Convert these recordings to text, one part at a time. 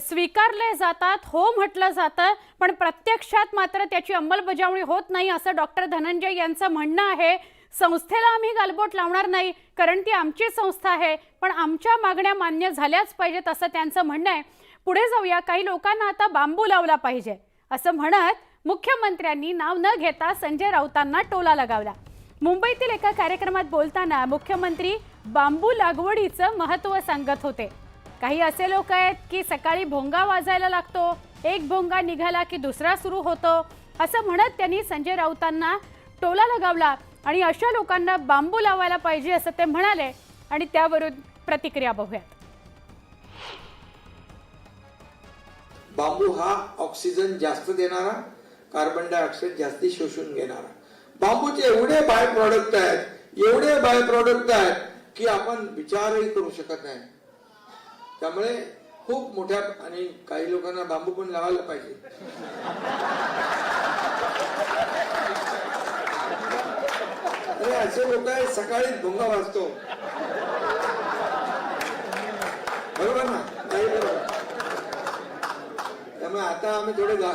स्वीकारले जातात हो म्हटलं जातं पण प्रत्यक्षात मात्र त्याची अंमलबजावणी होत नाही असं डॉक्टर धनंजय यांचं म्हणणं आहे. संस्थेला आम्ही गालबोट लावणार नाही कारण ती आमची संस्था आहे पण आमच्या मागण्या मान्य झाल्याच पाहिजेत असं त्यांचं म्हणणं आहे. पुढे जाऊया काही लोकांना आता बांबू लावला पाहिजे असं म्हणत मुख्यमंत्र्यांनी नाव न घेता संजय राऊतांना टोला लगावला. मुंबईतील एका कार्यक्रमात बोलताना मुख्यमंत्री बांबू लागवडीचं महत्त्व सांगत होते. काही असे लोक आहेत की सकाळी भोंगा वाजायला लागतो एक भोंगा निघाला की दुसरा सुरू होतो. असं म्हणत त्यांनी संजय राऊतांना टोला लगावला आणि अशा लोकांना बांबू लावायला पाहिजे असं ते म्हणाले आणि त्यावरून प्रतिक्रिया बघूयात. बांबू हा ऑक्सिजन जास्त देणारा कार्बन डायऑक्साईड जास्ती शोषून घेणारा. बांबूचे एवढे बाय प्रॉडक्ट आहेत एवढे बाय प्रॉडक्ट आहेत की आपण विचारही करू शकत नाही. त्यामुळे खूप मोठ्या आणि काही लोकांना बांबू पण लावायला पाहिजे. अरे असे लोक आहेत सकाळीच भोंगा वाजतो. बरोबर ना? नाही बरोबर. त्यामुळे आता आम्ही थोडे जा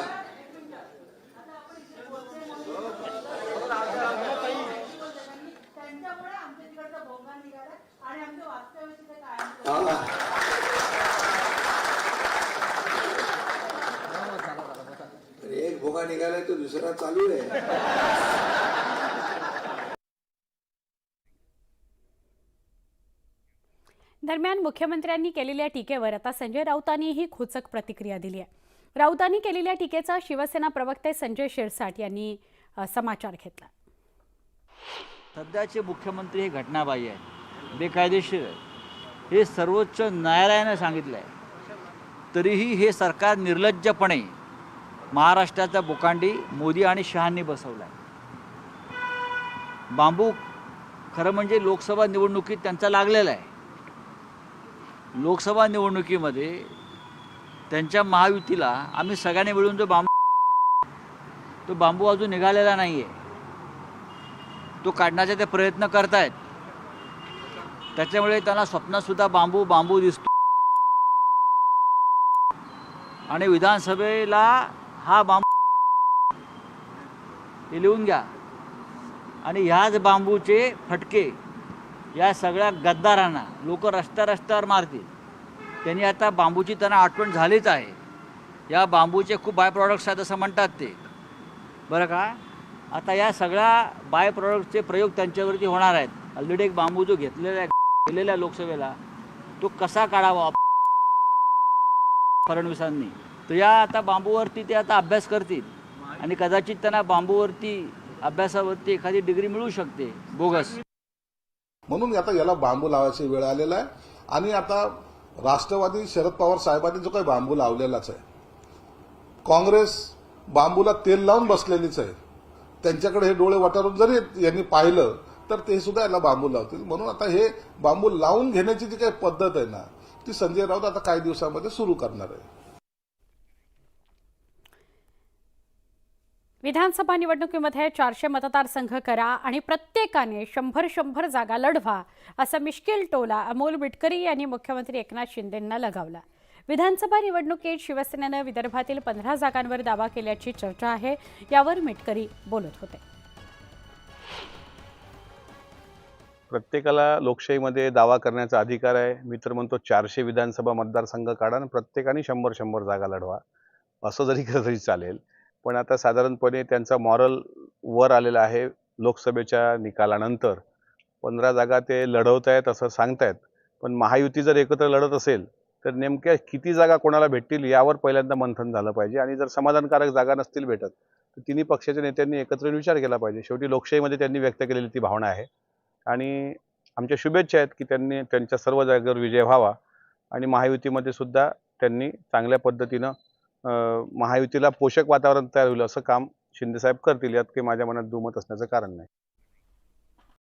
त्यांच्यामुळे आमच्या तिकडचा भोंगा निघाला आणि आमचं वास्तव्य तिथे कायम हा. भोगा निघालाय तो दुसरा चालू आहे दरम्यान मुख्यमंत्र्यांनी केलेल्या टीकेवर आता संजय राऊतांनीही खोचक प्रतिक्रिया दिली आहे. राऊतांनी केलेल्या टीकेचा शिवसेना प्रवक्ते संजय शिरसाट यांनी समाचार घेतला. सध्याचे मुख्यमंत्री हे घटनाबाह्य आहेत. बेकायदेशीर आहेत. हे सर्वोच्च न्यायालयानं सांगितलं आहे तरीही हे सरकार निर्लज्जपणे महाराष्ट्राचा बोकांडी मोदी आणि शहांनी बसवला आहे बांबू खरं म्हणजे लोकसभा निवडणुकीत त्यांचा लागलेला आहे. लोकसभा निवडणुकीमध्ये त्यांच्या महायुतीला आम्ही सगळ्यांनी मिळून जो बांबू तो बांबू अजून निघालेला नाही आहे तो काढण्याचे ते प्रयत्न करतायत. त्याच्यामुळे त्यांना स्वप्नातसुद्धा बांबू बांबू दिसतो. आणि विधानसभेला हा बांबू हे लिहून घ्या. आणि ह्याच बांबूचे फटके या सगळ्या गद्दारांना लोक रस्त्या रस्त्यावर मारतील. त्यांनी आता बांबूची त्यांना आठवण झालीच आहे. या बांबूचे खूप बाय प्रॉडक्ट्स आहेत असं म्हणतात ते. बरं का? आता या सगळ्या बाय प्रॉडक्टचे प्रयोग त्यांच्यावरती होणार आहेत. ऑलरेडी एक बांबू जो घेतलेला आहे गेलेल्या लोकसभेला तो कसा काढावा? फडणवीसांनी. तर या आता बांबूवरती ते आता अभ्यास करतील. आणि कदाचित त्यांना बांबूवरती अभ्यासावरती एखादी डिग्री मिळू शकते बोगस. म्हणून आता याला बांबू लावायची वेळ आलेला आहे. आणि आता राष्ट्रवादी शरद पवार साहेबांनी जो काही बांबू लावलेलाच आहे काँग्रेस बांबूला तेल लावून बसलेलीच आहे. त्यांच्याकडे हे डोळे वटारून जरी यांनी पाहिलं तर ते सुद्धा याला बांबू लावतील. म्हणून आता हे बांबू लावून घेण्याची जी काही पद्धत आहे ना ती संजय राऊत आता काही दिवसामध्ये सुरू करणार आहे. विधानसभा निवडणुकीमध्ये चारशे मतदारसंघ करा आणि प्रत्येकाने शंभर शंभर जागा लढवा असा मिश्किल टोला अमोल मिटकरी यांनी मुख्यमंत्री एकनाथ शिंदेंना लगावला. विधानसभा निवडणुकीत शिवसेनेनं विदर्भातील पंधरा जागांवर दावा केल्याची चर्चा आहे यावर मिटकरी बोलत होते. प्रत्येकाला लोकशाहीमध्ये दावा करण्याचा अधिकार आहे. मी तर म्हणतो चारशे विधानसभा मतदारसंघ काढा आणि प्रत्येकाने शंभर शंभर जागा लढवा. असं जरी केलं तरी चालेल. पण आता साधारणपणे त्यांचा मॉरल वर आलेला आहे लोकसभेच्या निकालानंतर. पंधरा जागा ते लढवत आहेत असं सांगतायत. पण महायुती जर एकत्र लढत असेल तर नेमक्या किती जागा कोणाला भेटतील यावर पहिल्यांदा मंथन झालं पाहिजे. आणि जर समाधानकारक जागा नसतील भेटत तर तिन्ही पक्षाच्या नेत्यांनी एकत्र विचार केला पाहिजे. शेवटी लोकशाहीमध्ये त्यांनी व्यक्त केलेली ती भावना आहे. आणि आमच्या शुभेच्छा आहेत की त्यांनी त्यांच्या सर्व जागेवर विजय व्हावा. आणि महायुतीमध्ये सुद्धा त्यांनी चांगल्या पद्धतीनं महायुतीला पोषक वातावरण तयार होईल असं काम शिंदेसाहेब करतील यात काही माझ्या मनात दुमत असण्याचं कारण नाही.